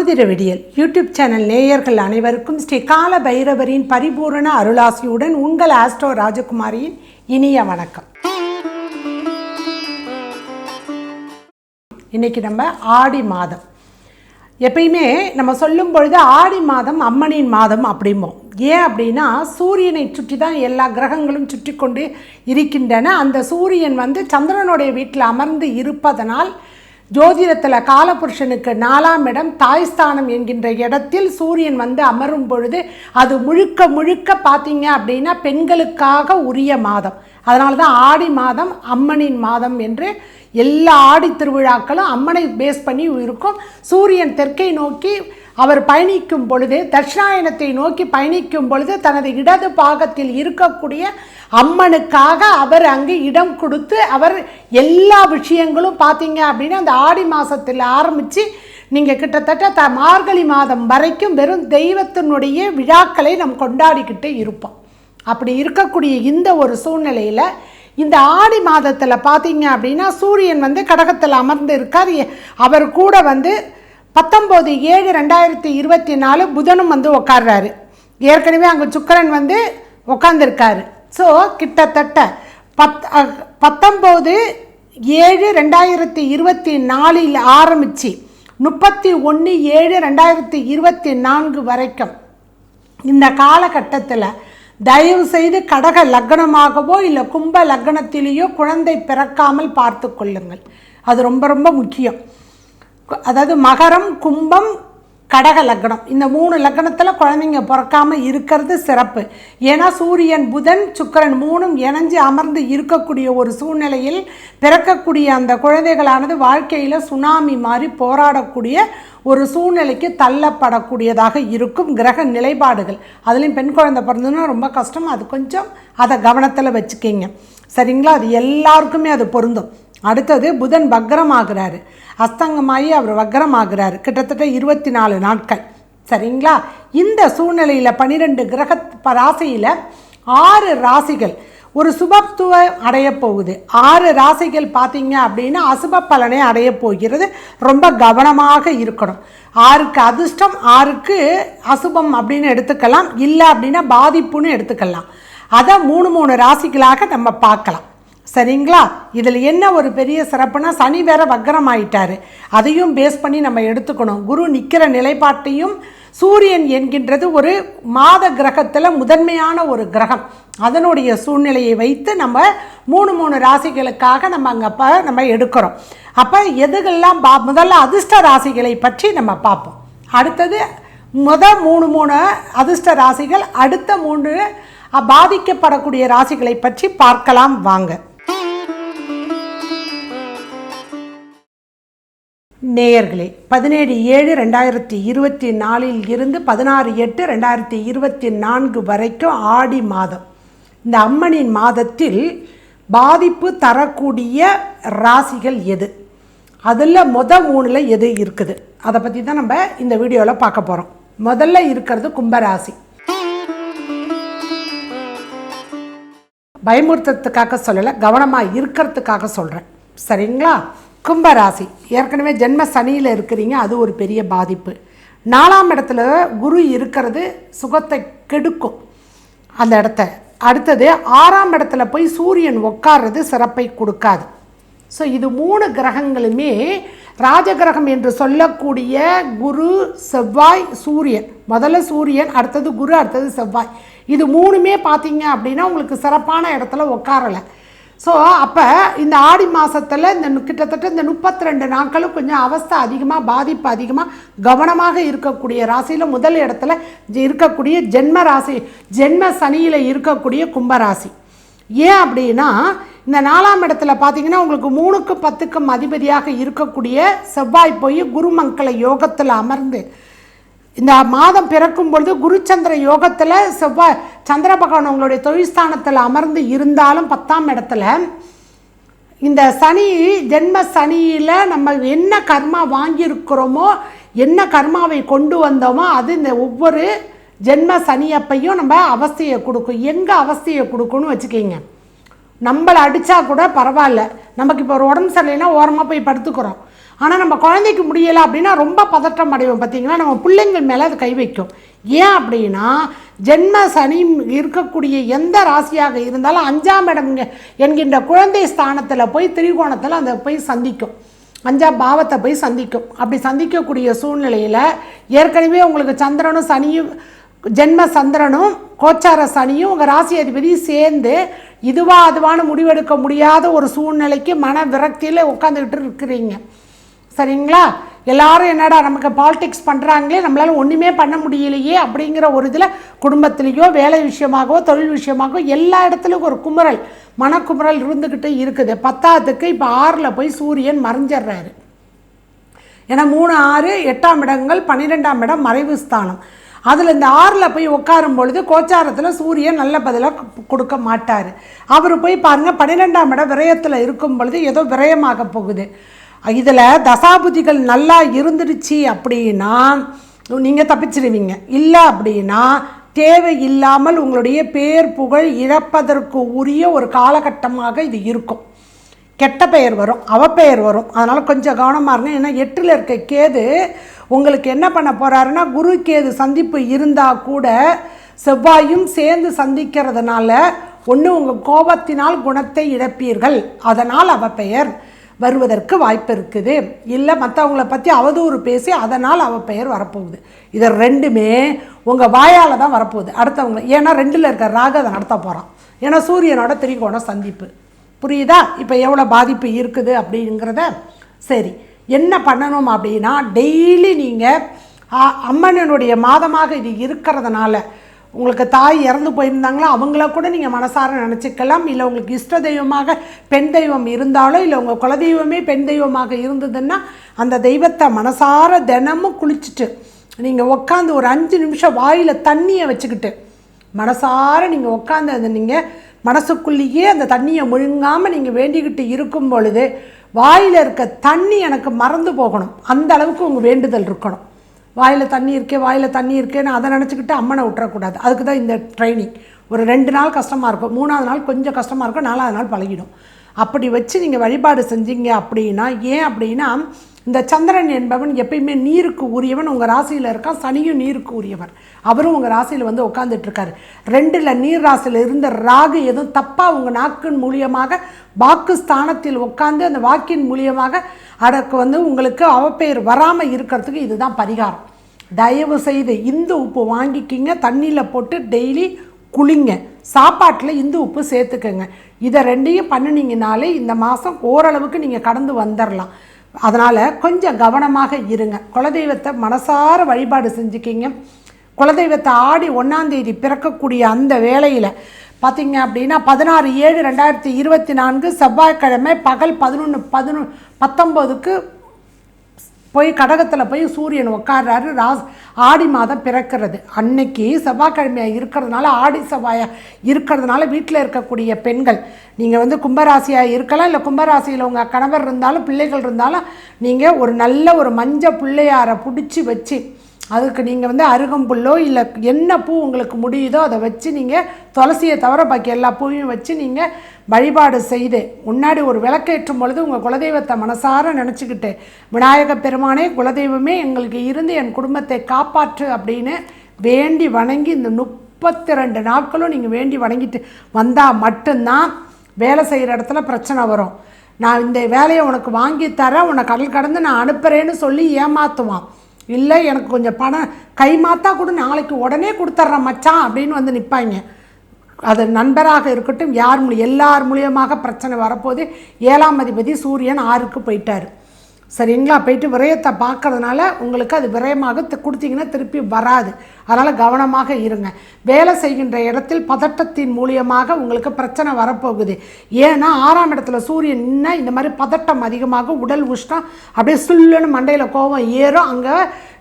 ஜோதிட விடியல் YouTube channel நேயர்கள் அனைவருக்கும் ஸ்ரீ கால பைரவரின் பரிபூரண அருளாசியுடன் உங்கள் ஆஸ்ட்ரோ ராஜகுமாரியின் இனிய வணக்கம். இன்னைக்கு நம்ம ஆடி மாதம். எப்பயுமே நம்ம சொல்லும் பொழுது ஆடி மாதம் அம்மனின் மாதம் அப்படிம்போம். ஏன் அப்படின்னா சூரியனை சுற்றி தான் எல்லா கிரகங்களும் சுற்றி கொண்டு இருக்கின்றன. அந்த சூரியன் வந்து சந்திரனுடைய வீட்டில் அமர்ந்து இருப்பதனால் ஜோதிடத்தில் காலபுருஷனுக்கு நாலாம் இடம் தாய்ஸ்தானம் என்கின்ற இடத்தில் சூரியன் வந்து அமரும் பொழுது அது முழுக்க முழுக்க பார்த்தீங்க அப்படின்னா பெண்களுக்காக உரிய மாதம். அதனால தான் ஆடி மாதம் அம்மனின் மாதம் என்று எல்லா ஆடி திருவிழாக்களும் அம்மனை பேஸ் பண்ணி இருக்கும். சூரியன் தெற்கை நோக்கி அவர் பயணிக்கும் பொழுது தட்சிணாயனத்தை நோக்கி பயணிக்கும் பொழுது தனது இடது பாகத்தில் இருக்கக்கூடிய அம்மனுக்காக அவர் அங்கு இடம் கொடுத்து அவர் எல்லா விஷயங்களும் பார்த்தீங்க அப்படின்னா அந்த ஆடி மாதத்தில் ஆரம்பித்து நீங்கள் கிட்டத்தட்ட த மார்கழி மாதம் வரைக்கும் வெறும் தெய்வத்தினுடைய விழாக்களை நம் கொண்டாடிக்கிட்டு இருப்போம். அப்படி இருக்கக்கூடிய இந்த ஒரு சூழ்நிலையில் இந்த ஆடி மாதத்தில் பார்த்தீங்க அப்படின்னா சூரியன் வந்து கடகத்தில் அமர்ந்து இருக்கார். அவர் கூட வந்து பத்தொம்போது ஏழு ரெண்டாயிரத்தி இருபத்தி நாலு புதனும் வந்து உட்கார்றாரு ஏற்கனவே அங்கே சுக்கரன் வந்து உட்காந்துருக்காரு ஸோ கிட்டத்தட்ட பத் பத்தொம்போது ஏழு ரெண்டாயிரத்தி இருபத்தி நாலில் ஆரம்பித்து முப்பத்தி ஒன்று ஏழு ரெண்டாயிரத்தி இருபத்தி நான்கு வரைக்கும் இந்த காலகட்டத்தில் தயவு செய்து கடக லக்னமாகவோ இல்லை கும்ப லக்னத்திலேயோ குழந்தை பிறக்காமல் பார்த்து கொள்ளுங்கள். அது ரொம்ப ரொம்ப முக்கியம். அதாவது மகரம் கும்பம் கடக லக்னம். இந்த மூணு லக்னத்தில் குழந்தைங்க பிறக்காமல் இருக்கிறது சிறப்பு. ஏன்னா சூரியன் புதன் சுக்கிரன் மூணும் இணைஞ்சு அமர்ந்து இருக்கக்கூடிய ஒரு சூழ்நிலையில் பிறக்கக்கூடிய அந்த குழந்தைகளானது வாழ்க்கையில் சுனாமி மாதிரி போராடக்கூடிய ஒரு சூழ்நிலைக்கு தள்ளப்படக்கூடியதாக இருக்கும் கிரக நிலைப்பாடுகள். அதுலேயும் பெண் குழந்தை பிறந்ததுன்னா ரொம்ப கஷ்டம்? அது கொஞ்சம் அதை கவனத்தில் வச்சுக்கிங்க. சரிங்களா? அது எல்லாருக்குமே அது பொருந்தும். அடுத்தது புதன் வக்ரமாகிறாரு. அஸ்தங்கமாகி அவர் வக்ரமாகிறாரு. கிட்டத்தட்ட இருபத்தி நாலு நாட்கள். சரிங்களா? இந்த சூழ்நிலையில் பன்னிரெண்டு கிரக ப- ஆறு ராசிகள் ஒரு சுபத்துவம் அடையப் போகுது. ஆறு ராசிகள் பார்த்தீங்க அப்படின்னா அசுப பலனை அடைய போகிறது. ரொம்ப கவனமாக இருக்கணும். ஆறுக்கு அதிர்ஷ்டம் ஆறுக்கு அசுபம் அப்படின்னு எடுத்துக்கலாம். இல்லை அப்படின்னா பாதிப்புன்னு எடுத்துக்கலாம். அதை மூணு மூணு ராசிகளாக நம்ம பார்க்கலாம். சரிங்களா? இதில் என்ன ஒரு பெரிய சிறப்புனா சனி வேற வக்கரம் ஆயிட்டாரு அதையும் பேஸ் பண்ணி நம்ம எடுத்துக்கணும். குரு நிற்கிற நிலைப்பாட்டையும் சூரியன் என்கின்றது ஒரு மாத கிரகத்தில் முதன்மையான ஒரு கிரகம். அதனுடைய சூழ்நிலையை வைத்து நம்ம மூணு மூணு ராசிகளுக்காக நம்ம அங்கே அப்போ நம்ம எடுக்கிறோம். அப்போ எதுகெல்லாம் பா முதல்ல அதிர்ஷ்ட ராசிகளை பற்றி நம்ம பார்ப்போம். அடுத்தது முத மூணு மூணு அதிர்ஷ்ட ராசிகள் அடுத்த மூன்று பாதிக்கப்படக்கூடிய ராசிகளை பற்றி பார்க்கலாம் வாங்க. நேயர்களே பதினேழு ஏழு ரெண்டாயிரத்தி இருபத்தி நாலில் இருந்து பதினாறு எட்டு ரெண்டாயிரத்தி இருபத்தி நான்கு வரைக்கும் ஆடி மாதம். இந்த அம்மனின் மாதத்தில் பாதிப்பு தரக்கூடிய ராசிகள் எது? அதில் முத மூணில் எது இருக்குது? அதை பற்றி தான் நம்ம இந்த வீடியோவில் பார்க்க போகிறோம் முதல்ல இருக்கிறது கும்பராசி. பயமுறுத்துறதுக்காக சொல்லலை கவனமாக இருக்கிறதுக்காக சொல்கிறேன் சரிங்களா? கும்பராசி. ஏற்கனவே ஜென்ம சனியில் இருக்கிறீங்க அது ஒரு பெரிய பாதிப்பு. நாலாம் இடத்துல குரு இருக்கிறது சுகத்தை கெடுக்கும். அந்த இடத்த. அடுத்தது ஆறாம் இடத்துல போய் சூரியன் உட்கார்றது சிறப்பை கொடுக்காது. ஸோ இது மூணு கிரகங்களுமே ராஜகிரகம் என்று சொல்லக்கூடிய குரு செவ்வாய் சூரியன். முதல்ல சூரியன் அடுத்தது குரு அடுத்தது செவ்வாய். இது மூணுமே பார்த்தீங்க அப்படின்னா உங்களுக்கு சிறப்பான இடத்துல உட்காரலை ஸோ அப்போ இந்த ஆடி மாதத்தில் இந்த கிட்டத்தட்ட இந்த முப்பத்தி ரெண்டு நாட்களும் கொஞ்சம் அவஸ்தை அதிகமாக பாதிப்பு அதிகமாக கவனமாக இருக்கக்கூடிய ராசியில் முதல் இடத்துல இருக்கக்கூடிய ஜென்ம ராசி ஜென்ம சனியில் இருக்கக்கூடிய கும்பராசி. ஏன் அப்படின்னா இந்த நாலாம் இடத்துல பார்த்தீங்கன்னா உங்களுக்கு மூணுக்கும் பத்துக்கும் அதிபதியாக இருக்கக்கூடிய செவ்வாய் போய் குருமங்கள யோகத்தில் அமர்ந்து இந்த மாதம் பிறக்கும் பொழுது குருச்சந்திர யோகத்தில் செவ்வாய் சந்திர பகவான் உங்களுடைய தொழில்ஸ்தானத்தில் அமர்ந்து இருந்தாலும் பத்தாம் இடத்துல இந்த சனி ஜென்ம சனியில் நம்ம என்ன கர்மா வாங்கியிருக்கிறோமோ என்ன கர்மாவை கொண்டு வந்தோமோ அது இந்த ஒவ்வொரு ஜென்ம சனியப்பையும் நம்ம அவஸ்தையை கொடுக்கும். எங்கே அவஸ்தையை கொடுக்கும்னு வச்சுக்கிங்க. நம்மளை அடித்தா கூட பரவாயில்ல. நமக்கு இப்போ ஒரு உடம்பு சரியில்லைன்னா ஓரமாக போய் படுத்துக்கிறோம். ஆனால் நம்ம குழந்தைக்கு முடியலை அப்படின்னா ரொம்ப பதற்றம் அடைவோம் பார்த்தீங்கன்னா நம்ம பிள்ளைங்கள் மேலே அது கை வைக்கும். ஏன் அப்படின்னா ஜென்ம சனி இருக்கக்கூடிய எந்த ராசியாக இருந்தாலும் அஞ்சாம் இடம் என்கின்ற குழந்தை ஸ்தானத்தில் போய் திரிகோணத்தில் அந்த போய் சந்திக்கும். அஞ்சாம் பாவத்தை போய் சந்திக்கும். அப்படி சந்திக்கக்கூடிய சூழ்நிலையில் ஏற்கனவே உங்களுக்கு சந்திரனும் சனியும் ஜென்ம சந்திரனும் கோச்சார சனியும் உங்கள் ராசி அதிபதி சேர்ந்து இதுவா அதுவான முடிவெடுக்க முடியாத ஒரு சூழ்நிலைக்கு மன விரக்தியில் உட்காந்துக்கிட்டு இருக்கிறீங்க. சரிங்களா? எல்லாரும் என்னடா நமக்கு பாலிடிக்ஸ் பண்ணுறாங்களே நம்மளால் ஒன்றுமே பண்ண முடியலையே அப்படிங்கிற ஒரு இதில் குடும்பத்திலேயோ வேலை விஷயமாகவோ தொழில் விஷயமாகவோ எல்லா இடத்துலையும் ஒரு குமுறல் மனக்குமுறல் இருந்துக்கிட்டு இருக்குது. பத்தாவதுக்கு இப்போ ஆறில் போய் சூரியன் மறைஞ்சிடுறாரு. ஏன்னா மூணு ஆறு எட்டாம் இடங்கள் பன்னிரெண்டாம் இடம் மறைவு ஸ்தானம். அதில் இந்த ஆறில் போய் உட்காரும் பொழுது கோச்சாரத்தில் சூரியன் நல்ல பதிலாக கொடுக்க மாட்டார். அவர் போய் பாருங்கள் பன்னிரெண்டாம் இடம் விரயத்தில் இருக்கும் பொழுது ஏதோ விரயமாக போகுது. இதில் தசாபுதிகள் நல்லா இருந்துடுச்சு அப்படின்னா நீங்கள் தப்பிச்சிடுவீங்க இல்லை அப்படின்னா தேவை இல்லாமல் உங்களுடைய பேர் புகழ் இழப்பதற்கு உரிய ஒரு காலகட்டமாக இது இருக்கும். கெட்ட பெயர் வரும் அவப்பெயர் வரும். அதனால் கொஞ்சம் கவனமாக இருங்க. ஏன்னா எட்டில் இருக்க கேது உங்களுக்கு என்ன பண்ண போகிறாருன்னா குரு கேது சந்திப்பு இருந்தால் கூட செவ்வாயும் சேர்ந்து சந்திக்கிறதுனால ஒன்று உங்கள் கோபத்தினால் குணத்தை இழப்பீர்கள். அதனால் அவ பெயர். வருவதற்கு வாய்ப்பு இருக்குது. இல்லை மற்றவங்கள பற்றி அவதூறு பேசி அதனால் அவ பெயர் வரப்போகுது. இதை ரெண்டுமே உங்கள் வாயால் தான் வரப்போகுது. அடுத்தவங்க ஏன்னா ரெண்டில் இருக்கிற ராக அதை நடத்த போகிறான் ஏன்னா சூரியனோட திரிகோண சந்திப்பு. புரியுதா? இப்போ எவ்வளோ பாதிப்பு இருக்குது அப்படிங்கிறத சரி. என்ன பண்ணணும் அப்படின்னா டெய்லி நீங்கள் அம்மனனுடைய மாதமாக இது இருக்கிறதுனால உங்களுக்கு தாய் இறந்து போயிருந்தாங்களோ அவங்கள கூட நீங்கள் மனசார நினச்சிக்கலாம். இல்லை உங்களுக்கு இஷ்ட தெய்வமாக பெண் தெய்வம் இருந்தாலோ இல்லை உங்கள் குலதெய்வமே பெண் தெய்வமாக இருந்ததுன்னா அந்த தெய்வத்தை மனசார தினமும் குளிச்சுட்டு நீங்கள் உட்காந்து ஒரு அஞ்சு நிமிஷம் வாயில் தண்ணியை வச்சுக்கிட்டு மனசார நீங்கள் உட்காந்து அதை நீங்கள் மனசுக்குள்ளேயே அந்த தண்ணியை முழுங்காமல் நீங்கள் வேண்டிக்கிட்டு இருக்கும் பொழுது வாயில் இருக்க தண்ணி எனக்கு மறந்து போகணும். அந்த அளவுக்கு உங்கள் வேண்டுதல் இருக்கணும். வாயில் தண்ணி இருக்கே வாயில் தண்ணி இருக்கேன்னு அதை நினச்சிக்கிட்டு அம்மனை விட்டுறக்கூடாது. அதுக்கு தான் இந்த ட்ரைனிங் ஒரு ரெண்டு நாள் கஷ்டமாக இருக்கும். மூணாவது நாள் கொஞ்சம் கஷ்டமாக இருக்கும். நாலாவது நாள் பழகிடும். அப்படி வச்சு நீங்கள் வழிபாடு செஞ்சீங்க அப்படின்னா ஏன் அப்படின்னா இந்த சந்திரன் என்பவன் எப்பயுமே நீருக்கு உரியவன். உங்கள் ராசியில் இருக்கான் சனியும் நீருக்கு உரியவர். அவரும் உங்கள் ராசியில் வந்து உட்காந்துட்ருக்காரு ரெண்டில் நீர் ராசியில் இருந்த ராகு எதுவும் தப்பாக உங்கள் நாக்கின் மூலியமாக வாக்கு ஸ்தானத்தில் உட்காந்து அந்த வாக்கின் மூலியமாக அதற்கு வந்து உங்களுக்கு அவப்பெயர் வராமல் இருக்கிறதுக்கு இதுதான் பரிகாரம். தயவு செய்து இந்து உப்பு வாங்கிக்கிங்க தண்ணியில் போட்டு டெய்லி குளிங்க. சாப்பாட்டில் இந்து உப்பு சேர்த்துக்கோங்க. இதை ரெண்டையும் பண்ணினீங்கனாலே இந்த மாதம் ஓரளவுக்கு நீங்கள் கடந்து வந்துடலாம் அதனால் கொஞ்சம் கவனமாக இருங்க. குலதெய்வத்தை மனசார வழிபாடு செஞ்சுக்கிங்க. குலதெய்வத்தை ஆடி ஒன்றாந்தேதி பிறக்கக்கூடிய அந்த வேளையில் பார்த்தீங்க அப்படின்னா பதினாறு ஏழு ரெண்டாயிரத்தி இருபத்தி நான்கு செவ்வாய்க்கிழமை பகல் பதினொன்று பதினொன்று பத்தொம்போதுக்கு போய் கடகத்தில் போய் சூரியன் உட்கார்றாரு ராஸ் ஆடி மாதம் பிறக்கிறது. அன்னைக்கு செவ்வாய்க்கிழமையாக இருக்கிறதுனால ஆடி செவ்வாயாக இருக்கிறதுனால வீட்டில் இருக்கக்கூடிய பெண்கள் நீங்கள் வந்து கும்பராசியாக இருக்கலாம் இல்லை கும்பராசியில் உங்கள் கணவர் இருந்தாலும் பிள்ளைகள் இருந்தாலும் நீங்கள் ஒரு நல்ல ஒரு மஞ்சள் பிள்ளையாரை பிடிச்சி வச்சு அதுக்கு நீங்கள் வந்து அருகம்புல்லோ இல்லை என்ன பூ உங்களுக்கு முடியுதோ அதை வச்சு நீங்கள் துளசியை தவிர பாக்கி எல்லா பூவையும் வச்சு நீங்கள் வழிபாடு செய்து முன்னாடி ஒரு விளக்கேற்றும் பொழுது உங்கள் குலதெய்வத்தை மனசார நினச்சிக்கிட்டு விநாயக பெருமானே குலதெய்வமே எங்களுக்கு இருந்து என் குடும்பத்தை காப்பாற்று அப்படின்னு வேண்டி வணங்கி இந்த முப்பத்தி ரெண்டு நாட்களும் நீங்கள் வேண்டி வணங்கிட்டு வந்தால் மட்டும்தான் வேலை செய்கிற இடத்துல பிரச்சனை வரும். நான் இந்த வேலையை உனக்கு வாங்கி தரேன் உன்னை கடல் கடந்து நான் அனுப்புகிறேன்னு சொல்லி ஏமாற்றுவான் இல்லை எனக்கு கொஞ்சம் பணம் கை மாற்றா கூட நாளைக்கு உடனே கொடுத்துட்றேன் மச்சான் அப்படின்னு வந்து நிற்பாங்க அது நண்பராக இருக்கட்டும் யார் மூலியம் எல்லார் மூலியமாக பிரச்சனை வரப்போது ஏழாம் அதிபதி சூரியன் ஆறுக்கு போயிட்டார். சரிங்களா? போயிட்டு விரயத்தை பார்க்கறதுனால உங்களுக்கு அது விரயமாக கொடுத்தீங்கன்னா திருப்பி வராது. அதனால் கவனமாக இருங்க. வேலை செய்கின்ற இடத்தில் பதட்டத்தின் மூலியமாக உங்களுக்கு பிரச்சனை வரப்போகுது. ஏன்னா ஆறாம் இடத்துல சூரியன் இன்னும் இந்த மாதிரி பதட்டம் அதிகமாக உடல் உஷ்ணம் அப்படியே சுல்லுன்னு மண்டையில் கோபம் ஏறும். அங்கே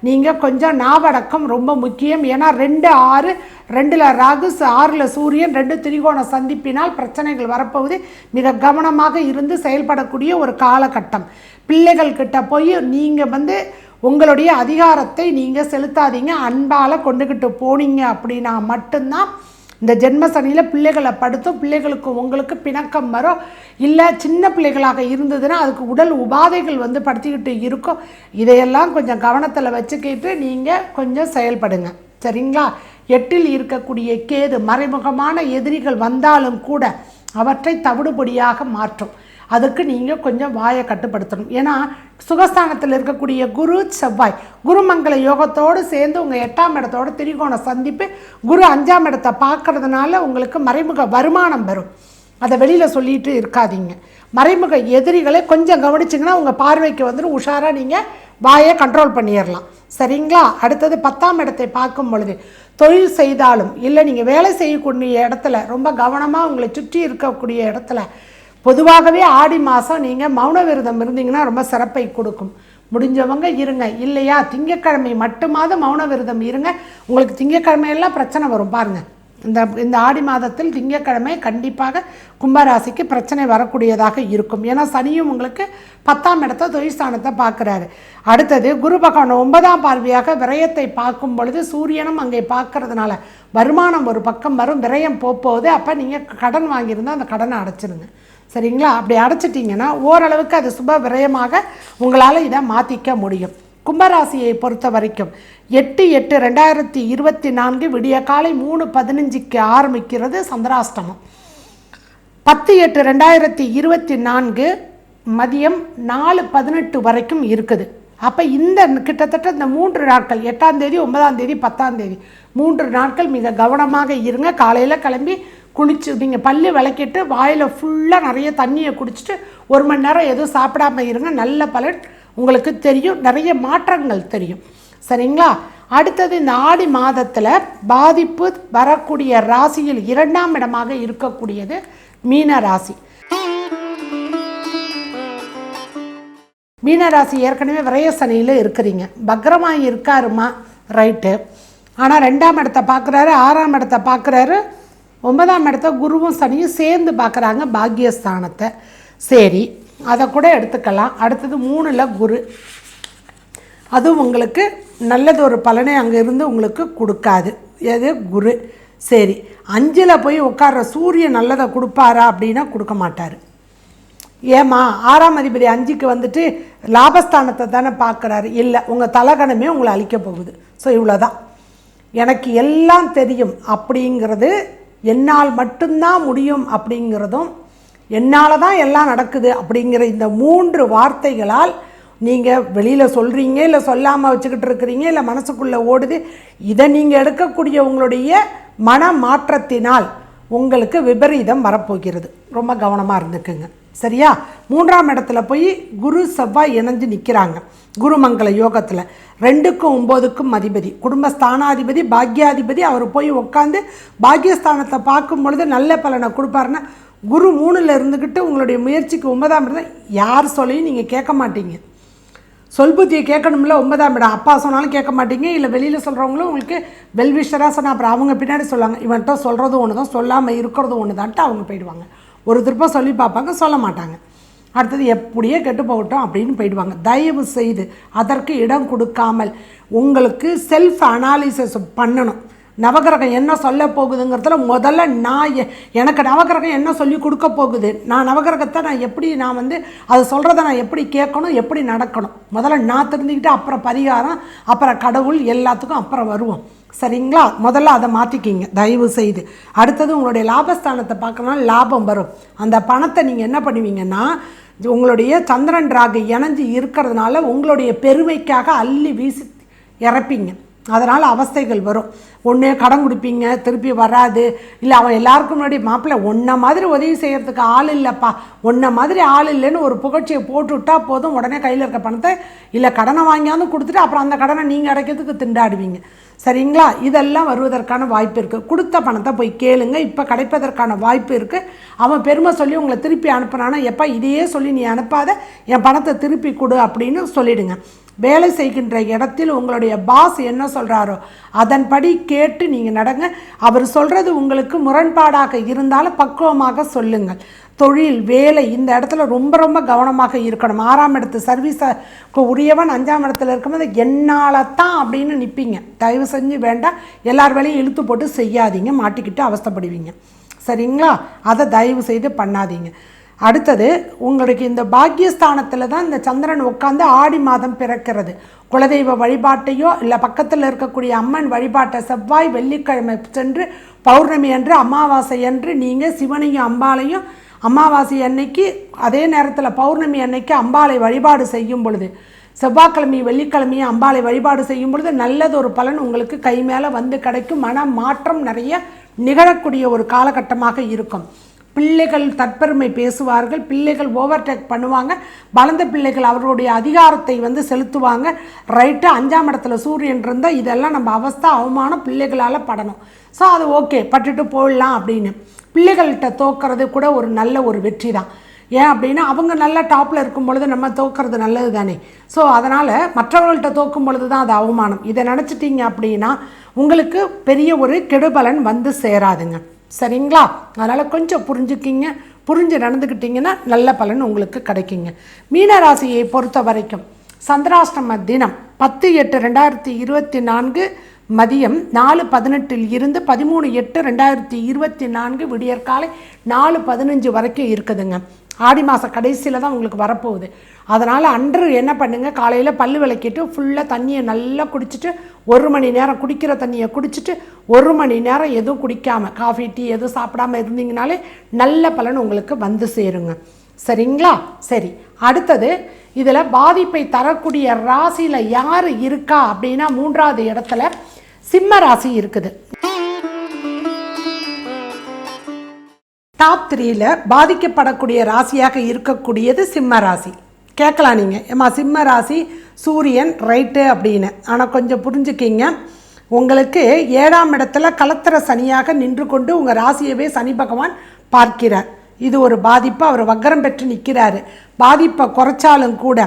நீங்கள் கொஞ்சம் நாவடக்கம் ரொம்ப முக்கியம். ஏன்னா ரெண்டு ஆறு ரெண்டில் ராகு ஆறில் சூரியன் ரெண்டு திரிகோண சந்திப்பினால் பிரச்சனைகள் வரப்போகுது. மிக கவனமாக இருந்து செயல்படக்கூடிய ஒரு காலகட்டம். பிள்ளைகள் கிட்ட போய் நீங்கள் வந்து உங்களுடைய அதிகாரத்தை நீங்கள் செலுத்தாதீங்க. அன்பால் கொண்டுக்கிட்டு போனீங்க அப்படின்னா மட்டும்தான் இந்த ஜென்ம சனியில் பிள்ளைகளை படுத்தும் பிள்ளைகளுக்கு உங்களுக்கு பிணக்கம் வரும். இல்லை சின்ன பிள்ளைகளாக இருந்ததுன்னா அதுக்கு உடல் உபாதைகள் வந்து படுத்திக்கிட்டு இருக்கும். இதையெல்லாம் கொஞ்சம் கவனத்தில் வச்சுக்கிட்டு நீங்கள் கொஞ்சம் செயல்படுங்க. சரிங்களா? எட்டில் இருக்கக்கூடிய கேது மறைமுகமான எதிரிகள் வந்தாலும் கூட அவற்றை தவிடுபடியாக மாற்றும். அதுக்கு நீங்கள் கொஞ்சம் வாயை கட்டுப்படுத்தணும். ஏன்னா சுகஸ்தானத்தில் இருக்கக்கூடிய குரு செவ்வாய் குருமங்கள யோகத்தோடு சேர்ந்து உங்கள் எட்டாம் இடத்தோட திரிகோண சந்திப்பு குரு அஞ்சாம் இடத்தை பார்க்கறதுனால உங்களுக்கு மறைமுக வருமானம் வரும். அதை வெளியில் சொல்லிட்டு இருக்காதீங்க. மறைமுக எதிரிகளை கொஞ்சம் கவனிச்சிங்கன்னா உங்கள் பார்வைக்கு வந்துடும் உஷாராக நீங்கள் வாயை கண்ட்ரோல் பண்ணிடலாம். சரிங்களா? அடுத்தது பத்தாம் இடத்தை பார்க்கும் பொழுது தொழில் செய்தாலும் இல்லை நீங்கள் வேலை செய்யக்கூடிய இடத்துல ரொம்ப கவனமாக உங்களை சுற்றி இருக்கக்கூடிய இடத்துல பொதுவாகவே ஆடி மாதம் நீங்கள் மௌன விரதம் இருந்தீங்கன்னா ரொம்ப சிறப்பை கொடுக்கும். முடிஞ்சவங்க இருங்க. இல்லையா? திங்கக்கிழமை மட்டுமாவது மௌன விரதம் இருங்க. உங்களுக்கு திங்கக்கிழமையெல்லாம் பிரச்சனை வரும். பாருங்கள் இந்த இந்த ஆடி மாதத்தில் திங்கக்கிழமை கண்டிப்பாக கும்பராசிக்கு பிரச்சனை வரக்கூடியதாக இருக்கும். ஏன்னா சனியும் உங்களுக்கு பத்தாம் இடத்த தொழிற்சானத்தை பார்க்குறாரு. அடுத்தது குரு பகவான் ஒன்பதாம் பார்வையாக விரயத்தை பார்க்கும் பொழுது சூரியனும் அங்கே பார்க்கறதுனால வருமானம் ஒரு பக்கம் வரும். விரயம் போகுது. அப்போ நீங்கள் கடன் வாங்கியிருந்தால் அந்த கடனை அடைச்சிருங்க. சரிங்களா? அப்படி அடைச்சிட்டிங்கன்னா ஓரளவுக்கு அது சுப விரயமாக உங்களால் இதை மாற்றிக்க முடியும். கும்பராசியை பொறுத்த வரைக்கும் எட்டு எட்டு ரெண்டாயிரத்தி இருபத்தி நான்கு விடிய காலை மூணு பதினஞ்சுக்கு ஆரம்பிக்கிறது சந்திராஷ்டமம். பத்து எட்டு ரெண்டாயிரத்தி இருபத்தி நான்கு மதியம் நாலு பதினெட்டு வரைக்கும் இருக்குது. அப்போ இந்த கிட்டத்தட்ட இந்த மூன்று நாட்கள் எட்டாம் தேதி ஒன்பதாம் தேதி பத்தாம் தேதி மூன்று நாட்கள் மிக கவனமாக இருங்க. காலையில் கிளம்பி குளிச்சு நீங்கள் பல்லு விளக்கிட்டு வாயில் ஃபுல்லாக நிறைய தண்ணியை குடிச்சிட்டு ஒரு மணி நேரம் எதுவும் சாப்பிடாம இருங்க. நல்ல பலன் உங்களுக்கு தெரியும். நிறைய மாற்றங்கள் தெரியும். சரிங்களா? அடுத்தது இந்த ஆடி மாதத்தில் பாதிப்பு வரக்கூடிய ராசியில் இரண்டாம் இடமாக இருக்கக்கூடியது மீன ராசி. மீனராசி ஏற்கனவே விரயசனையில் இருக்கிறீங்க. பக்ரமாக இருக்காருமா? ரைட்டு ஆனால் ரெண்டாம் இடத்த பார்க்குறாரு ஆறாம் இடத்த பார்க்குறாரு ஒன்பதாம் இடத்த குருவும் சனியும் சேர்ந்து பார்க்குறாங்க பாக்கியஸ்தானத்தை சரி அதை கூட எடுத்துக்கலாம். அடுத்தது மூணில் குரு. அதுவும் உங்களுக்கு நல்லது ஒரு பலனை அங்கே இருந்து உங்களுக்கு கொடுக்காது. எது? குரு. சரி அஞ்சில் போய் உட்கார்ற சூரியன் நல்லதை கொடுப்பாரா அப்படின்னா கொடுக்க மாட்டார். ஏமா ஆறாம் அதிபதி அஞ்சுக்கு வந்துட்டு லாபஸ்தானத்தை தானே பார்க்குறாரு. இல்லை உங்கள் தலகணமே உங்களை அழிக்க போகுது. ஸோ இவ்வளோதான் எனக்கு எல்லாம் தெரியும் அப்படிங்கிறது என்னால் மட்டும்தான் முடியும் அப்படிங்கிறதும் என்னால் தான் எல்லாம் நடக்குது அப்படிங்கிற இந்த மூன்று வார்த்தைகளால் நீங்கள் வெளியில் சொல்கிறீங்க இல்லை சொல்லாமல் வச்சுக்கிட்டு இருக்கிறீங்க இல்லை மனசுக்குள்ளே ஓடுது இதை நீங்கள் எடுக்கக்கூடிய உங்களுடைய மன மாற்றத்தினால் உங்களுக்கு விபரீதம் வரப்போகிறது. ரொம்ப கவனமாக இருந்துக்குங்க. சரியா? மூன்றாம் இடத்துல போய் குரு செவ்வாய் இணைஞ்சு நிற்கிறாங்க குருமங்கள யோகத்தில். ரெண்டுக்கும் ஒம்போதுக்கும் அதிபதி. குடும்பஸ்தானாதிபதி பாக்யாதிபதி அவர் போய் உட்காந்து பாக்யஸ்தானத்தை பார்க்கும் பொழுது நல்ல பலனை கொடுப்பாருன்னா குரு மூணில் இருந்துக்கிட்டு உங்களுடைய முயற்சிக்கு ஒன்பதாம் இடம் யார் சொல்லியும் நீங்கள் கேட்க மாட்டீங்க. சொல்புத்தியை கேட்கணும்ல ஒன்பதாம் இடம். அப்பா சொன்னாலும் கேட்க மாட்டீங்க. இல்லை வெளியில் சொல்கிறவங்களும் உங்களுக்கு வெல்விஷராக சொன்னால் அப்புறம் அவங்க பின்னாடி சொல்லுவாங்க. இவன்கிட்ட சொல்கிறது ஒன்று தான் சொல்லாமல் இருக்கிறது ஒன்று தான்ட்டு அவங்க போயிடுவாங்க. ஒரு திருப்பம் சொல்லி பார்ப்பாங்க சொல்ல மாட்டாங்க. அடுத்தது எப்படியே கெட்டு போகட்டும் அப்படின்னு போயிடுவாங்க. தயவு செய்து அதற்கு இடம் கொடுக்காமல் உங்களுக்கு செல்ஃப் அனாலிசிஸ் பண்ணணும். நவகிரகம் என்ன சொல்ல போகுதுங்கிறதுல முதல்ல நான் எனக்கு நவகிரகம் என்ன சொல்லி கொடுக்க போகுது? நான் நவகிரகத்தை நான் எப்படி நான் வந்து அது சொல்கிறத நான் எப்படி கேட்கணும் எப்படி நடக்கணும்? முதல்ல நான் தெரிஞ்சுக்கிட்டு அப்புறம் பரிகாரம் அப்புறம் கடவுள் எல்லாத்துக்கும் அப்புறம் வருவோம். சரிங்களா? முதல்ல அதை மாற்றிக்கிங்க தயவு செய்து. அடுத்தது உங்களுடைய லாபஸ்தானத்தை பார்க்கணும் லாபம் வரும். அந்த பணத்தை நீங்கள் என்ன பண்ணுவீங்கன்னா உங்களுடைய சந்திரன் ராகு இணைஞ்சு இருக்கிறதுனால உங்களுடைய பெருமைக்காக அள்ளி வீசி இறப்பீங்க. அதனால் அவஸ்தைகள் வரும். ஒன்று கடன் கொடுப்பீங்க திருப்பி வராது. இல்லை அவன் எல்லாருக்கும் முன்னாடி மாப்பிள்ளை ஒன்றை மாதிரி உதவி செய்கிறதுக்கு ஆள் இல்லைப்பா. ஒன்றை மாதிரி ஆள் இல்லைன்னு ஒரு புகழ்ச்சியை போட்டுவிட்டா போதும் உடனே கையில் இருக்க பணத்தை இல்லை கடனை வாங்கியாந்து கொடுத்துட்டு அப்புறம் அந்த கடனை நீங்கள் அடைக்கிறதுக்கு திண்டாடுவீங்க. சரிங்களா? இதெல்லாம் வருவதற்கான வாய்ப்பு இருக்குது கொடுத்த பணத்தை போய் கேளுங்க. இப்போ கிடைப்பதற்கான வாய்ப்பு இருக்குது அவன் பெருமை சொல்லி உங்களை திருப்பி அனுப்புனானா எப்போ இதையே சொல்லி நீ அனுப்பாத என் பணத்தை திருப்பி கொடு அப்படின்னு சொல்லிவிடுங்க வேலை செய்கின்ற இடத்தில் உங்களுடைய பாஸ் என்ன சொல்கிறாரோ அதன்படி கேட்டு நீங்கள் நடங்க. அவர் சொல்கிறது உங்களுக்கு முரண்பாடாக இருந்தாலும் பக்குவமாக சொல்லுங்கள். தொழில் வேலை இந்த இடத்துல ரொம்ப ரொம்ப கவனமாக இருக்கணும். ஆறாம் இடத்து சர்வீஸுக்கு உரியவன் அஞ்சாம் இடத்துல இருக்கும்போது என்னால் தான் அப்படின்னு நிற்பீங்க தயவு செஞ்சு வேண்டாம். எல்லார் வேலையும் இழுத்து போட்டு செய்யாதீங்க. மாட்டிக்கிட்டு அவஸ்தப்படுவீங்க. சரிங்களா? அதை தயவு செய்து பண்ணாதீங்க. அடுத்தது உங்களுக்கு இந்த பாக்கியஸ்தானத்தில் தான் இந்த சந்திரன் உட்காந்து ஆடி மாதம் பிறக்கிறது. குலதெய்வ வழிபாட்டையோ இல்லை பக்கத்தில் இருக்கக்கூடிய அம்மன் வழிபாட்டை செவ்வாய் வெள்ளிக்கிழமை சென்று பௌர்ணமி அன்று அமாவாசை அன்று நீங்கள் சிவனையும் அம்பாளையும் அமாவாசை அன்னைக்கு அதே நேரத்தில் பௌர்ணமி அன்னைக்கு அம்பாளை வழிபாடு செய்யும் பொழுது செவ்வாய்க்கிழமை வெள்ளிக்கிழமையும் அம்பாளை வழிபாடு செய்யும் பொழுது நல்லதொரு பலன் உங்களுக்கு கை மேலே வந்து கிடைக்கும். மன மாற்றம் நிறைய நிகழக்கூடிய ஒரு காலகட்டமாக இருக்கும். பிள்ளைகள் தற்பெருமை பேசுவார்கள் பிள்ளைகள் ஓவர்டேக் பண்ணுவாங்க வளர்ந்த பிள்ளைகள் அவர்களுடைய அதிகாரத்தை வந்து செலுத்துவாங்க. ரைட்டு அஞ்சாம் இடத்துல சூரியன் இருந்தால் இதெல்லாம் நம்ம அவஸ்தை அவமானம் பிள்ளைகளால் படணும். ஸோ அது ஓகே பட்டுட்டு போடலாம் அப்படின்னு. பிள்ளைகள்கிட்ட தோக்கிறது கூட ஒரு நல்ல ஒரு வெற்றி தான். ஏன் அப்படின்னா அவங்க நல்ல டாப்பில் இருக்கும் பொழுது நம்ம தோக்கிறது நல்லது தானே. ஸோ அதனால் மற்றவர்கள்ட்ட தோக்கும் பொழுது தான் அது அவமானம். இதை நினச்சிட்டிங்க அப்படின்னா உங்களுக்கு பெரிய ஒரு கெடுபலன் வந்து சேராதுங்க. சரிங்களா? அதனால் கொஞ்சம் புரிஞ்சுக்கிங்க. புரிஞ்சு நடந்துக்கிட்டிங்கன்னா நல்ல பலன் உங்களுக்கு கிடைக்குங்க. மீனராசியை பொறுத்த வரைக்கும் சந்திராஷ்டம தினம் பத்து எட்டு ரெண்டாயிரத்தி இருபத்தி நான்கு மதியம் நாலு பதினெட்டில் இருந்து பதிமூணு எட்டு ரெண்டாயிரத்தி இருபத்தி நான்கு விடியற்காலை நாலு பதினஞ்சு வரைக்கும் இருக்குதுங்க. ஆடி மாத கடைசியில் தான் உங்களுக்கு வரப்போகுது. அதனால் அன்று என்ன பண்ணுங்கள் காலையில் பல் விளக்கிட்டு ஃபுல்லாக தண்ணியை நல்லா குடிச்சிட்டு ஒரு மணி நேரம் குடிக்கிற தண்ணியை குடிச்சிட்டு ஒரு மணி நேரம் எதுவும் குடிக்காமல் காஃபி டீ எதுவும் சாப்பிடாம இருந்தீங்கனாலே நல்ல பலன் உங்களுக்கு வந்து சேருங்க. சரிங்களா? சரி. அடுத்தது இதில் பாதிப்பை தரக்கூடிய ராசியில் யார் இருக்கா அப்படின்னா மூன்றாவது இடத்துல சிம்ம ராசி இருக்குது. டாப் த்ரீல பாதிக்கப்படக்கூடிய ராசியாக இருக்கக்கூடியது சிம்ம ராசி. கேட்கலாம் நீங்கள் ஏம்மா சிம்ம ராசி சூரியன் ரைட்டு அப்படின்னு. ஆனால் கொஞ்சம் புரிஞ்சுக்கிங்க. உங்களுக்கு ஏழாம் இடத்துல கலத்திர சனியாக நின்று கொண்டு உங்கள் ராசியவே சனி பகவான் பார்க்கிறார். இது ஒரு பாதிப்பு. அவர் வக்கரம் பெற்று நிற்கிறாரு பாதிப்பை குறைச்சாலும் கூட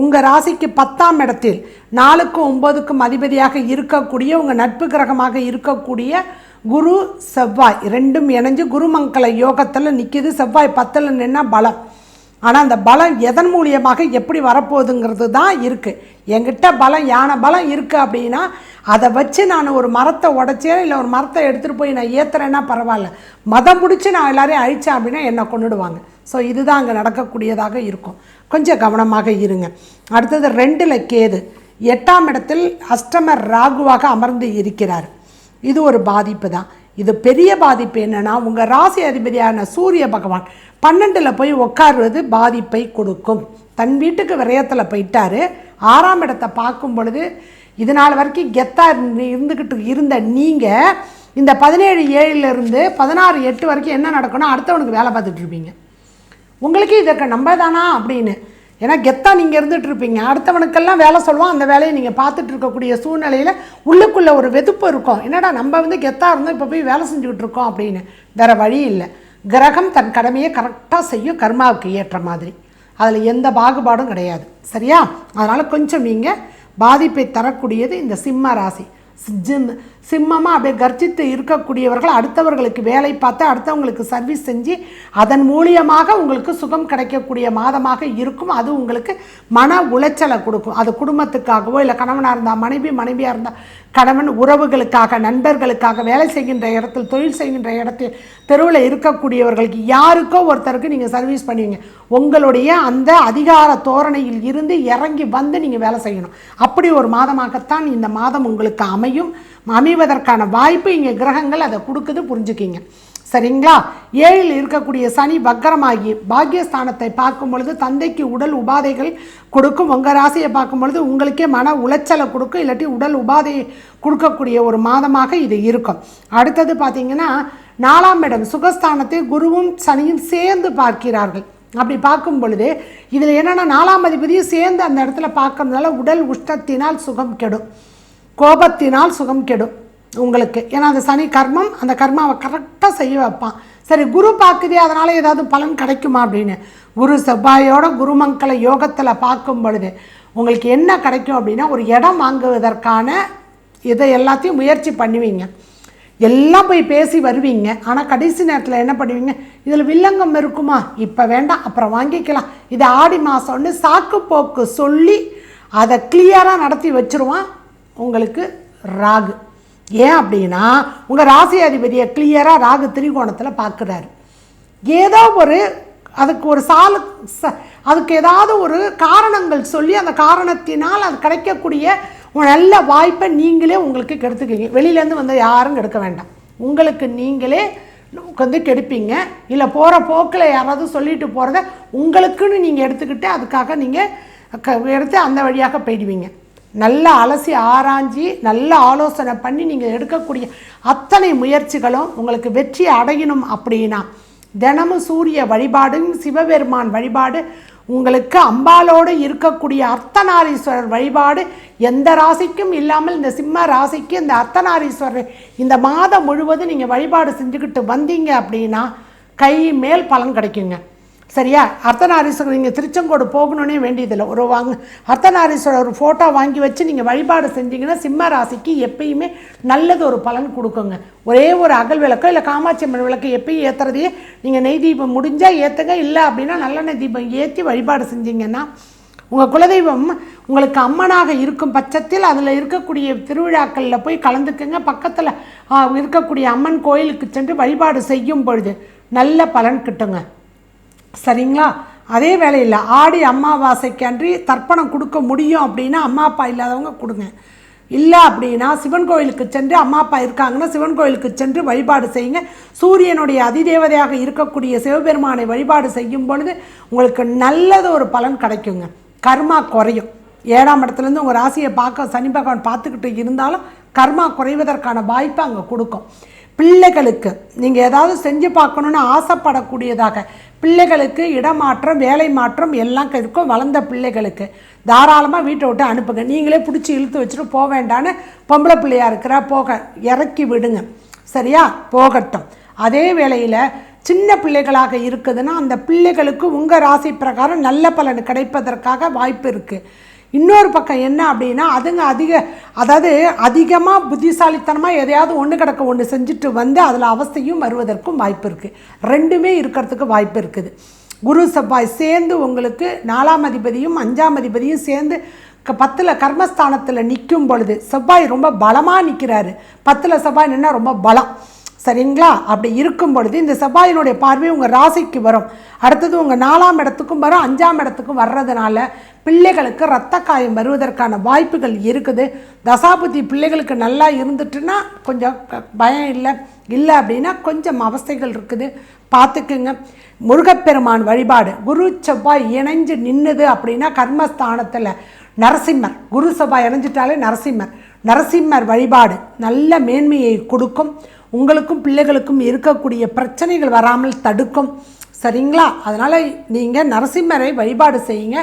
உங்கள் ராசிக்கு பத்தாம் இடத்தில் நாலுக்கும் ஒம்பதுக்கும் அதிபதியாக இருக்கக்கூடிய உங்கள் நட்பு கிரகமாக இருக்கக்கூடிய குரு செவ்வாய் ரெண்டும் இணைஞ்சு குருமங்கல யோகத்தில் நிற்கிது செவ்வாய் பத்தில் நின்னா பலம். ஆனால் அந்த பலம் எதன் மூலியமாக எப்படி வரப்போகுதுங்கிறது தான் இருக்குது என்கிட்ட பலம் யானை பலம் இருக்குது அப்படின்னா அதை வச்சு நான் ஒரு மரத்தை உடைச்சேன் இல்லை ஒரு மரத்தை எடுத்துகிட்டு போய் நான் ஏற்றுறேன்னா பரவாயில்ல. மதம் பிடிச்சி நான் எல்லாரையும் அழித்தேன் அப்படின்னா என்னை கொண்டுடுவாங்க ஸோ இதுதான் அங்கே நடக்கக்கூடியதாக இருக்கும். கொஞ்சம் கவனமாக இருங்க. அடுத்தது ரெண்டில் கேது. எட்டாம் இடத்தில் அஷ்டம ராகுவாக அமர்ந்து இருக்கிறார். இது ஒரு பாதிப்பு தான். இது பெரிய பாதிப்பு என்னன்னா உங்கள் ராசி அதிபதியான சூரிய பகவான் பன்னெண்டில் போய் உட்காருவது பாதிப்பை கொடுக்கும். தன் வீட்டுக்கு விரயத்தில் போயிட்டாரு. ஆறாம் இடத்தை பார்க்கும் பொழுது இது நாள் வரைக்கும் கெத்தாக இருந்து இருந்துக்கிட்டு இருந்த நீங்கள் இந்த பதினேழு ஏழுலேருந்து பதினாறு எட்டு வரைக்கும் என்ன நடக்கணும் அடுத்தவனுக்கு வேலை பார்த்துட்ருப்பீங்க உங்களுக்கே உங்களுக்கு இதற்கு நம்பதானா அப்படின்னு. ஏன்னா கெத்தாக நீங்கள் இருந்துகிட்ருப்பீங்க அடுத்தவனுக்கெல்லாம் வேலை சொல்லுவோம். அந்த வேலையை நீங்கள் பார்த்துட்டு இருக்கக்கூடிய சூழ்நிலையில் உள்ளுக்குள்ளே ஒரு வெதுப்பு இருக்கும். என்னடா நம்ம வந்து கெத்தாக இருந்தோம் இப்போ போய் வேலை செஞ்சுக்கிட்டு இருக்கோம் அப்படின்னு. வேறு வழி இல்லை. கிரகம் தன் கடமையை கரெக்டாக செய்யும் கர்மாவுக்கு ஏற்ற மாதிரி. அதில் எந்த பாகுபாடும் கிடையாது. சரியா? அதனால் கொஞ்சம் நீங்கள் பாதிப்பை தரக்கூடியது இந்த சிம்ம ராசி. ஜிம் சிம்மமாக அப்படியே கர்ஜித்து இருக்கக்கூடியவர்கள் அடுத்தவர்களுக்கு வேலை பார்த்து அடுத்தவங்களுக்கு சர்வீஸ் செஞ்சு அதன் மூலியமாக உங்களுக்கு சுகம் கிடைக்கக்கூடிய மாதமாக இருக்கும். அது உங்களுக்கு மன உளைச்சலை கொடுக்கும். அது குடும்பத்துக்காகவோ இல்லை கணவனாக இருந்தால் மனைவி மனைவியாக இருந்தால் கணவன் உறவுகளுக்காக நண்பர்களுக்காக வேலை செய்கின்ற இடத்தில் தொழில் செய்கின்ற இடத்தில் தெருவில் இருக்கக்கூடியவர்களுக்கு யாருக்கோ ஒருத்தருக்கு நீங்கள் சர்வீஸ் பண்ணுவீங்க. உங்களுடைய அந்த அதிகார தோரணையில் இருந்து இறங்கி வந்து நீங்கள் வேலை செய்யணும். அப்படி ஒரு மாதமாகத்தான் இந்த மாதம் உங்களுக்கு அமையும். அமைவதற்கான வாய்ப்பு இங்கே கிரகங்கள் அதை கொடுக்குது புரிஞ்சுக்கிங்க. சரிங்களா? ஏழில் இருக்கக்கூடிய சனி வக்கரமாகி பாக்கியஸ்தானத்தை பார்க்கும் பொழுது தந்தைக்கு உடல் உபாதைகள் கொடுக்கும் உங்கள் ராசியை பார்க்கும் பொழுது உங்களுக்கே மன உளைச்சலை கொடுக்கும் இல்லாட்டி உடல் உபாதையை கொடுக்கக்கூடிய ஒரு மாதமாக இது இருக்கும். அடுத்தது பார்த்தீங்கன்னா நாலாம் இடம் சுகஸ்தானத்தை குருவும் சனியும் சேர்ந்து பார்க்கிறார்கள். அப்படி பார்க்கும் பொழுது இதில் என்னென்னா நாலாம் அதிபதியும் சேர்ந்து அந்த இடத்துல பார்க்கறதுனால உடல் உஷ்டத்தினால் சுகம் கெடும். கோபத்தினால் சுகம் கெடும் உங்களுக்கு. ஏன்னா அந்த சனி கர்மம் அந்த கர்மாவை கரெக்டாக செய்ய வைப்பான். சரி குரு பார்க்குதே அதனால் ஏதாவது பலன் கிடைக்குமா அப்படின்னு. குரு செவ்வாயோட குருமங்கள யோகத்தில் பார்க்கும் பொழுது உங்களுக்கு என்ன கிடைக்கும் அப்படின்னா ஒரு இடம் வாங்குவதற்கான இதை எல்லாத்தையும் முயற்சி பண்ணுவீங்க. எல்லாம் போய் பேசி வருவீங்க. ஆனால் கடைசி நேரத்தில் என்ன பண்ணுவீங்க? இதில் வில்லங்கம் இருக்குமா? இப்போ வேண்டாம் அப்புறம் வாங்கிக்கலாம். இது ஆடி மாதம்னு சாக்கு போக்கு சொல்லி அதை கிளியராக நடத்தி வச்சுருவான். உங்களுக்கு ராகு. ஏன் அப்படின்னா உங்கள் ராசி அதிபதியை கிளியராக ராகு திரிகோணத்தில் பார்க்குறாரு ஏதோ ஒரு அதுக்கு ஒரு சால ச- அதுக்கு ஏதாவது ஒரு காரணங்கள் சொல்லி அந்த காரணத்தினால் அது கிடைக்கக்கூடிய ஒரு நல்ல வாய்ப்பை நீங்களே உங்களுக்கு கெடுத்துக்கிங்க வெளியிலேருந்து வந்து யாரும் கெடுக்க வேண்டாம். உங்களுக்கு நீங்களே வந்து கெடுப்பீங்க. இல்லை போகிற போக்கில் யாராவது சொல்லிட்டு போகிறத உங்களுக்குன்னு நீங்கள் எடுத்துக்கிட்டு அதுக்காக நீங்கள் க எடுத்து அந்த வழியாக போயிடுவீங்க. நல்லா அலசி ஆராய்ஞ்சி நல்ல ஆலோசனை பண்ணி நீங்கள் எடுக்கக்கூடிய அத்தனை முயற்சிகளும் உங்களுக்கு வெற்றி அடையணும் அப்படின்னா தினமும் சூரிய வழிபாடும் சிவபெருமான் வழிபாடு உங்களுக்கு அம்பாலோடு இருக்கக்கூடிய அர்த்தநாரீஸ்வரர் வழிபாடு எந்த ராசிக்கும் இல்லாமல் இந்த சிம்ம ராசிக்கு இந்த அர்த்தநாரீஸ்வரர் இந்த மாதம் முழுவதும் நீங்கள் வழிபாடு செஞ்சுக்கிட்டு வந்தீங்க அப்படின்னா கை மேல் பலன் கிடைக்குங்க. சரியா? அர்த்தநாரீஸ்வரர் நீங்கள் திருச்செங்கோடு போகணுன்னே வேண்டியதில்லை. ஒரு வாங்க அர்த்தநாரீஸ்வரர் ஒரு ஃபோட்டோ வாங்கி வச்சு நீங்கள் வழிபாடு செஞ்சீங்கன்னா சிம்ம ராசிக்கு எப்பயுமே நல்லது ஒரு பலன் கொடுக்குங்க. ஒரே ஒரு அகல் விளக்கோ இல்லை காமாட்சி அம்மன் விளக்கு எப்பயும் ஏற்றுறதையே நீங்கள் நெய் தீபம் முடிஞ்சால் ஏற்றுங்க இல்லை அப்படின்னா நல்லெண்ணெய் தீபம் ஏற்றி வழிபாடு செஞ்சீங்கன்னா உங்கள் குலதெய்வம் உங்களுக்கு அம்மனாக இருக்கும் பட்சத்தில் அதில் இருக்கக்கூடிய திருவிழாக்களில் போய் கலந்துக்குங்க. பக்கத்தில் இருக்கக்கூடிய அம்மன் கோயிலுக்கு சென்று வழிபாடு செய்யும் பொழுது நல்ல பலன் கிட்டுங்க. சரிங்களா? அதே வேலையில் ஆடி அம்மாவாசைக்கன்றி அன்றி தர்ப்பணம் கொடுக்க முடியும் அப்படின்னா அம்மா அப்பா இல்லாதவங்க கொடுங்க. இல்லை அப்படின்னா சிவன் கோயிலுக்கு சென்று அம்மா அப்பா இருக்காங்கன்னா சிவன் கோயிலுக்கு சென்று வழிபாடு செய்யுங்க. சூரியனுடைய அதிதேவதையாக இருக்கக்கூடிய சிவபெருமானை வழிபாடு செய்யும் பொழுது உங்களுக்கு நல்லது ஒரு பலன் கிடைக்குங்க. கர்மா குறையும். ஏழாம் இடத்துலேருந்து உங்கள் ராசியை பார்க்க சனி பகவான் பார்த்துக்கிட்டு இருந்தாலும் கர்மா குறைவதற்கான வாய்ப்பை அங்கே கொடுக்கும். பிள்ளைகளுக்கு நீங்கள் ஏதாவது செஞ்சு பார்க்கணுன்னு ஆசைப்படக்கூடியதாக பிள்ளைகளுக்கு இடமாற்றம் வேலை மாற்றம் எல்லாம் இருக்கும் வளர்ந்த பிள்ளைகளுக்கு. தாராளமாக வீட்டை விட்டு அனுப்புங்க. நீங்களே பிடிச்சி இழுத்து வச்சுட்டு போக வேண்டான்னு பொம்பளை பிள்ளையாக இருக்கிறா போக இறக்கி விடுங்க. சரியா? போகட்டும். அதே வேளையில் சின்ன பிள்ளைகளாக இருக்குதுன்னா அந்த பிள்ளைகளுக்கு உங்கள் ராசி பிரகாரம் நல்ல பலன் கிடைப்பதற்காக வாய்ப்பு இருக்குது இன்னொரு பக்கம் என்ன அப்படின்னா அதுங்க அதிக அதாவது அதிகமாக புத்திசாலித்தனமாக எதையாவது ஒன்று கிடக்க ஒன்று செஞ்சுட்டு வந்து அதில் அவஸ்தையும் வருவதற்கும் வாய்ப்பு இருக்குது ரெண்டுமே இருக்கிறதுக்கு வாய்ப்பு இருக்குது. குரு செவ்வாய் சேர்ந்து உங்களுக்கு நாலாம் அதிபதியும் அஞ்சாம் அதிபதியும் சேர்ந்து க பத்தில் கர்மஸ்தானத்தில் நிற்கும் பொழுது செவ்வாய் ரொம்ப பலமாக நிற்கிறாரு பத்தில் செவ்வாய் நின்னா ரொம்ப பலம். சரிங்களா? அப்படி இருக்கும் பொழுது இந்த செவ்வாயினுடைய பார்வை உங்கள் ராசிக்கு வரும். அடுத்தது உங்கள் நாலாம் இடத்துக்கும் வரும். அஞ்சாம் இடத்துக்கும் வர்றதுனால பிள்ளைகளுக்கு ரத்த காயம் வருவதற்கான வாய்ப்புகள் இருக்குது. தசாபுத்தி பிள்ளைகளுக்கு நல்லா இருந்துட்டுன்னா கொஞ்சம் பயம் இல்லை. இல்லை அப்படின்னா கொஞ்சம் அவஸ்தைகள் இருக்குது. பார்த்துக்குங்க. முருகப்பெருமான் வழிபாடு. குரு செவ்வாய் இணைஞ்சு நின்னுது அப்படின்னா கர்மஸ்தானத்தில் நரசிம்மர். குரு செவ்வாய் இணைஞ்சிட்டாலே நரசிம்மர். நரசிம்மர் வழிபாடு நல்ல மேன்மையை கொடுக்கும். உங்களுக்கும் பிள்ளைகளுக்கும் இருக்கக்கூடிய பிரச்சனைகள் வராமல் தடுக்கும். சரிங்களா? அதனால் நீங்கள் நரசிம்மரை வழிபாடு செய்யுங்க.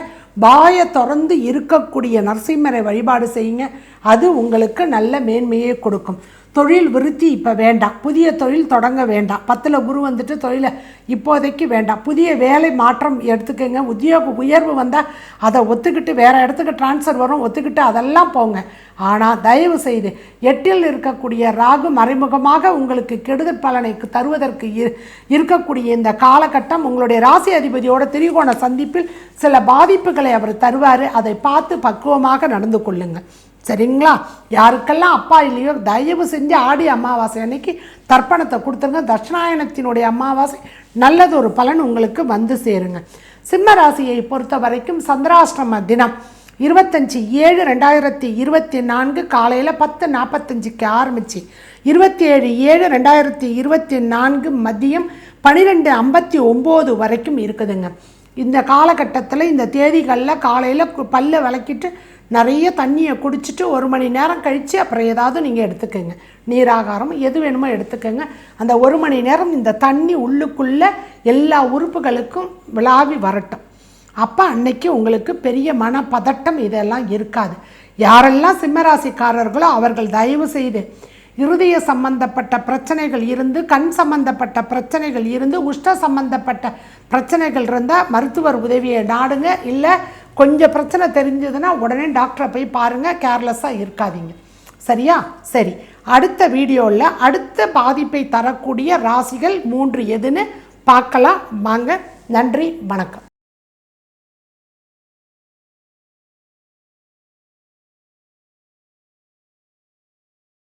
பாய திறந்து இருக்கக்கூடிய நரசிம்மரை வழிபாடு செய்யுங்க. அது உங்களுக்கு நல்ல மேன்மையை கொடுக்கும். தொழில் விருத்தி இப்போ வேண்டாம். புதிய தொழில் தொடங்க வேண்டாம். பத்தில் குரு வந்துட்டு தொழிலை இப்போதைக்கு வேண்டாம். புதிய வேலை மாற்றம் எடுத்துக்கோங்க. உத்தியோக உயர்வு வந்தால் அதை ஒத்துக்கிட்டு வேறு இடத்துக்கு ட்ரான்ஸ்ஃபர் வரும். ஒத்துக்கிட்டு அதெல்லாம் போங்க. ஆனால் தயவு செய்து எட்டில் இருக்கக்கூடிய ராகு மறைமுகமாக உங்களுக்கு கெடுதல் பலனை தருவதற்கு இரு- இருக்கக்கூடிய இந்த காலகட்டம் உங்களுடைய ராசி அதிபதியோட திரிகோண சந்திப்பில் சில பாதிப்புகளை அவர் தருவார். அதை பார்த்து பக்குவமாக நடந்து கொள்ளுங்கள். சரிங்களா? யாருக்கெல்லாம் அப்பா இல்லையோ தயவு செஞ்சு ஆடி அமாவாசை அன்னைக்கு தர்ப்பணத்தை கொடுத்துருங்க. தட்சிணாயனத்தினுடைய அமாவாசை நல்லது ஒரு பலன் உங்களுக்கு வந்து சேருங்க. சிம்ம ராசியை பொறுத்த வரைக்கும் சந்திராஷ்டிரம தினம் இருபத்தஞ்சி ஏழு ரெண்டாயிரத்தி இருபத்தி நான்கு காலையில் பத்து நாற்பத்தஞ்சுக்கு ஆரம்பிச்சு இருபத்தி ஏழு ஏழு ரெண்டாயிரத்தி இருபத்தி நான்கு மதியம் பன்னிரெண்டு ஐம்பத்தி ஒம்பது வரைக்கும் இருக்குதுங்க. இந்த காலகட்டத்தில் இந்த தேதிகளில் காலையில் பல்ல விளக்கிட்டு நிறைய தண்ணியை குடிச்சிட்டு ஒரு மணி நேரம் கழித்து அப்புறம் ஏதாவது நீங்கள் எடுத்துக்கோங்க. நீராகாரம் எது வேணுமோ எடுத்துக்கோங்க. அந்த ஒரு மணி நேரம் இந்த தண்ணி உள்ளுக்குள்ளே எல்லா உறுப்புகளுக்கும் விளாவி வரட்டும். அப்போ அன்னைக்கு உங்களுக்கு பெரிய மன பதட்டம் இதெல்லாம் இருக்காது. யாரெல்லாம் சிம்மராசிக்காரர்களோ அவர்கள் தயவு செய்து இருதய சம்பந்தப்பட்ட பிரச்சனைகள் இருந்து கண் சம்பந்தப்பட்ட பிரச்சனைகள் இருந்து உஷ்ட சம்பந்தப்பட்ட பிரச்சனைகள் இருந்தால் மருத்துவர் உதவியை நாடுங்க. இல்லை கொஞ்சம் பிரச்சனை தெரிஞ்சதுன்னா உடனே டாக்டரை போய் பாருங்கள் கேர்லெஸ்ஸாக இருக்காதீங்க. சரியா? சரி. அடுத்த வீடியோவில் அடுத்த பாதிப்பை தரக்கூடிய ராசிகள் மூன்று எதுன்னு பார்க்கலாம். வாங்க நன்றி வணக்கம்.